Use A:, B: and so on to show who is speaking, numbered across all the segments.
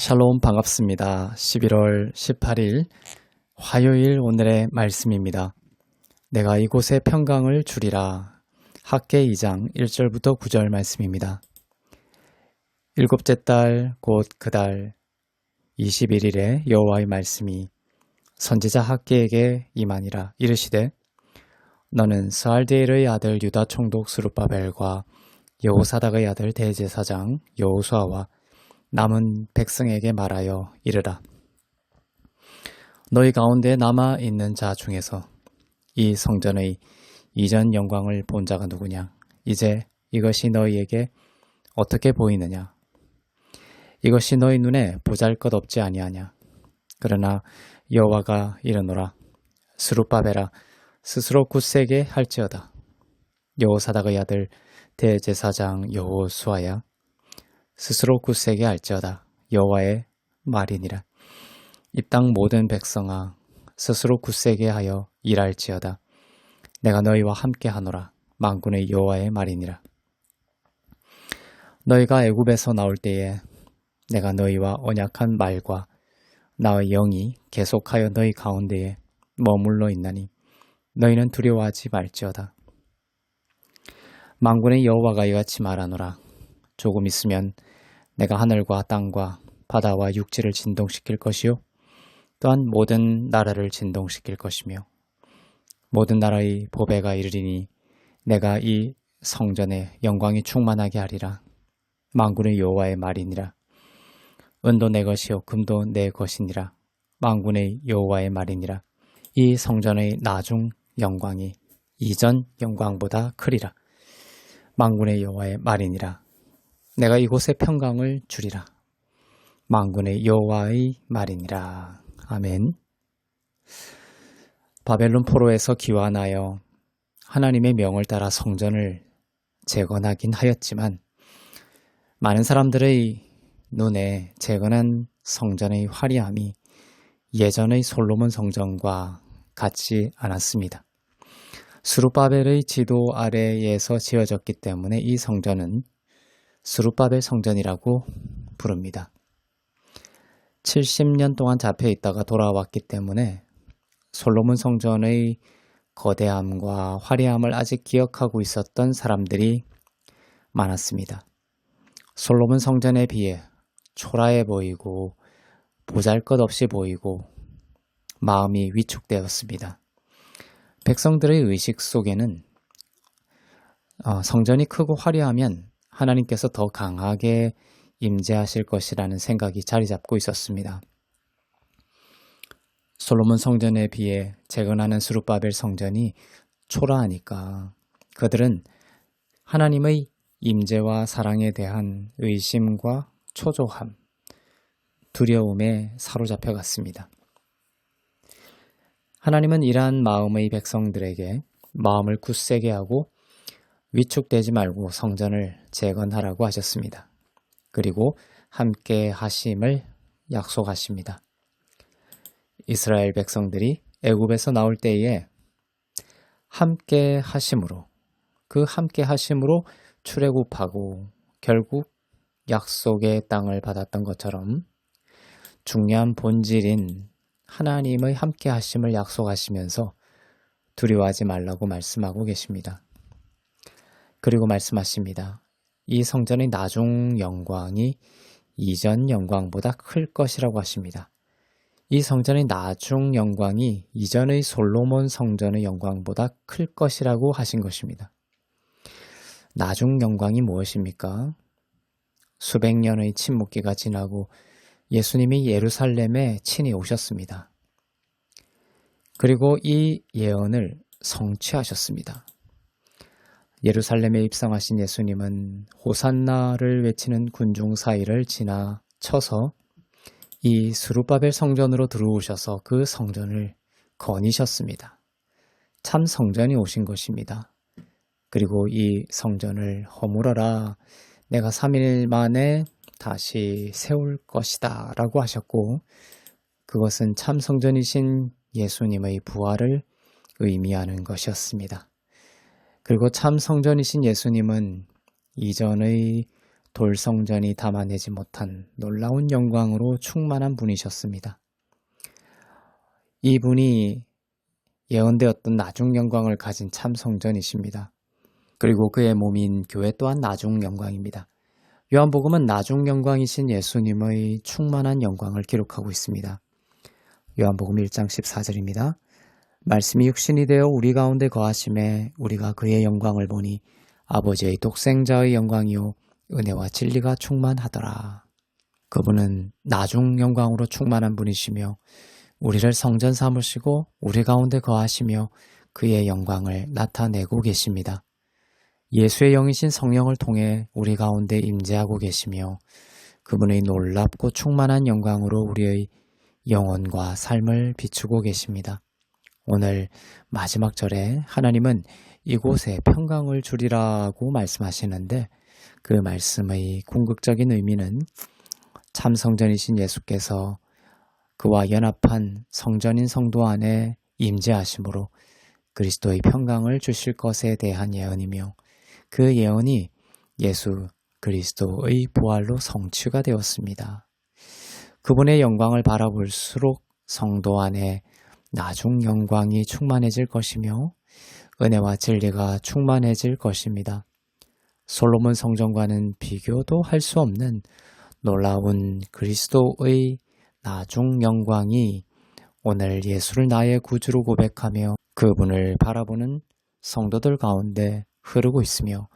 A: 샬롬 반갑습니다. 11월 18일 화요일 오늘의 말씀입니다. 내가 이곳에 평강을 주리라. 학계 2장 1절부터 9절 말씀입니다. 일곱째 달 곧 그 달 21일에 여호와의 말씀이 선지자 학계에게 임하니라 이르시되 너는 스알디엘의 아들 유다 총독 스룹바벨과 여호사닥의 아들 대제사장 여호수아와 남은 백성에게 말하여 이르라. 너희 가운데 남아 있는 자 중에서 이 성전의 이전 영광을 본 자가 누구냐? 이제 이것이 너희에게 어떻게 보이느냐? 이것이 너희 눈에 보잘것 없지 아니하냐? 그러나 여호와가 이르노라 스룹바벨아 스스로 굳세게 할지어다. 여호사닥의 아들 대제사장 여호수아야 스스로 굳세게 할지어다. 여호와의 말이니라. 이 땅 모든 백성아 스스로 굳세게 하여 일할지어다. 내가 너희와 함께 하노라. 만군의 여호와의 말이니라. 너희가 애굽에서 나올 때에 내가 너희와 언약한 말과 나의 영이 계속하여 너희 가운데에 머물러 있나니 너희는 두려워하지 말지어다. 만군의 여호와가 이같이 말하노라. 조금 있으면 내가 하늘과 땅과 바다와 육지를 진동시킬 것이요. 또한 모든 나라를 진동시킬 것이며 모든 나라의 보배가 이르리니 내가 이 성전에 영광이 충만하게 하리라. 만군의 여호와의 말이니라. 은도 내 것이요 금도 내 것이니라. 만군의 여호와의 말이니라. 이 성전의 나중 영광이 이전 영광보다 크리라. 만군의 여호와의 말이니라. 내가 이곳에 평강을 주리라. 만군의 여호와의 말이니라. 아멘. 바벨론 포로에서 기환하여 하나님의 명을 따라 성전을 재건하긴 하였지만 많은 사람들의 눈에 재건한 성전의 화려함이 예전의 솔로몬 성전과 같지 않았습니다. 수르바벨의 지도 아래에서 지어졌기 때문에 이 성전은 수르바벨 성전이라고 부릅니다. 70년 동안 잡혀 있다가 돌아왔기 때문에 솔로몬 성전의 거대함과 화려함을 아직 기억하고 있었던 사람들이 많았습니다. 솔로몬 성전에 비해 초라해 보이고 보잘 것 없이 보이고 마음이 위축되었습니다. 백성들의 의식 속에는 어, 성전이 크고 화려하면 하나님께서 더 강하게 임재하실 것이라는 생각이 자리 잡고 있었습니다. 솔로몬 성전에 비해 재건하는 수르바벨 성전이 초라하니까 그들은 하나님의 임재와 사랑에 대한 의심과 초조함, 두려움에 사로잡혀 갔습니다. 하나님은 이러한 마음의 백성들에게 마음을 굳세게 하고 위축되지 말고 성전을 재건하라고 하셨습니다. 그리고 함께 하심을 약속하십니다. 이스라엘 백성들이 애굽에서 나올 때에 함께 하심으로 그 함께 하심으로 출애굽하고 결국 약속의 땅을 받았던 것처럼 중요한 본질인 하나님의 함께 하심을 약속하시면서 두려워하지 말라고 말씀하고 계십니다. 그리고 말씀하십니다. 이 성전의 나중 영광이 이전 영광보다 클 것이라고 하십니다. 이 성전의 나중 영광이 이전의 솔로몬 성전의 영광보다 클 것이라고 하신 것입니다. 나중 영광이 무엇입니까? 수백 년의 침묵기가 지나고 예수님이 예루살렘에 친히 오셨습니다. 그리고 이 예언을 성취하셨습니다. 예루살렘에 입성하신 예수님은 호산나를 외치는 군중 사이를 지나 쳐서 이 수르바벨 성전으로 들어오셔서 그 성전을 거니셨습니다. 참 성전이 오신 것입니다. 그리고 이 성전을 허물어라. 내가 3일 만에 다시 세울 것이다. 라고 하셨고, 그것은 참 성전이신 예수님의 부활을 의미하는 것이었습니다. 그리고 참 성전이신 예수님은 이전의 돌성전이 담아내지 못한 놀라운 영광으로 충만한 분이셨습니다. 이분이 예언되었던 나중 영광을 가진 참 성전이십니다. 그리고 그의 몸인 교회 또한 나중 영광입니다. 요한복음은 나중 영광이신 예수님의 충만한 영광을 기록하고 있습니다. 요한복음 1장 14절입니다. 말씀이 육신이 되어 우리 가운데 거하심에 우리가 그의 영광을 보니 아버지의 독생자의 영광이요 은혜와 진리가 충만하더라. 그분은 나중 영광으로 충만한 분이시며 우리를 성전 삼으시고 우리 가운데 거하시며 그의 영광을 나타내고 계십니다. 예수의 영이신 성령을 통해 우리 가운데 임재하고 계시며 그분의 놀랍고 충만한 영광으로 우리의 영혼과 삶을 비추고 계십니다. 오늘 마지막 절에 하나님은 이곳에 평강을 주리라고 말씀하시는데 그 말씀의 궁극적인 의미는 참 성전이신 예수께서 그와 연합한 성전인 성도 안에 임재하심으로 그리스도의 평강을 주실 것에 대한 예언이며 그 예언이 예수 그리스도의 부활로 성취가 되었습니다. 그분의 영광을 바라볼수록 성도 안에 나중 영광이 충만해질 것이며 은혜와 진리가 충만해질 것입니다. 솔로몬 성전과는 비교도 할 수 없는 놀라운 그리스도의 나중 영광이 오늘 예수를 나의 구주로 고백하며 그분을 바라보는 성도들 가운데 흐르고 있으며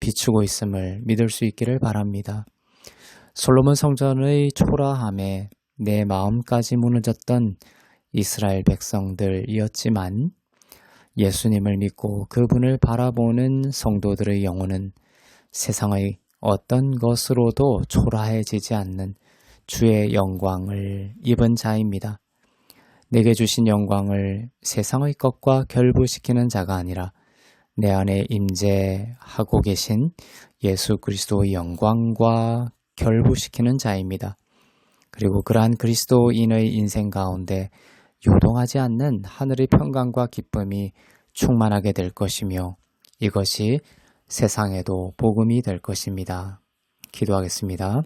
A: 비추고 있음을 믿을 수 있기를 바랍니다. 솔로몬 성전의 초라함에 내 마음까지 무너졌던 이스라엘 백성들이었지만 예수님을 믿고 그분을 바라보는 성도들의 영혼은 세상의 어떤 것으로도 초라해지지 않는 주의 영광을 입은 자입니다. 내게 주신 영광을 세상의 것과 결부시키는 자가 아니라 내 안에 임재하고 계신 예수 그리스도의 영광과 결부시키는 자입니다. 그리고 그러한 그리스도인의 인생 가운데 요동하지 않는 하늘의 평강과 기쁨이 충만하게 될 것이며 이것이 세상에도 복음이 될 것입니다. 기도하겠습니다.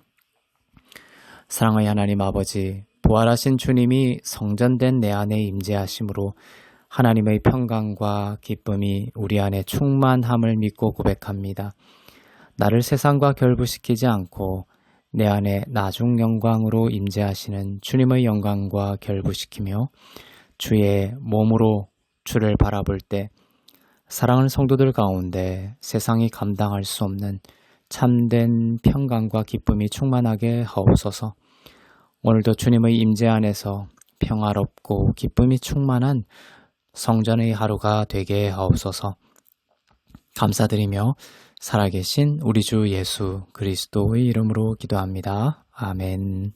A: 사랑의 하나님 아버지, 부활하신 주님이 성전된 내 안에 임재하심으로 하나님의 평강과 기쁨이 우리 안에 충만함을 믿고 고백합니다. 나를 세상과 결부시키지 않고 내 안에 나중 영광으로 임재하시는 주님의 영광과 결부시키며 주의 몸으로 주를 바라볼 때 사랑하는 성도들 가운데 세상이 감당할 수 없는 참된 평강과 기쁨이 충만하게 하옵소서. 오늘도 주님의 임재 안에서 평화롭고 기쁨이 충만한 성전의 하루가 되게 하옵소서. 감사드리며 살아계신 우리 주 예수 그리스도의 이름으로 기도합니다. 아멘.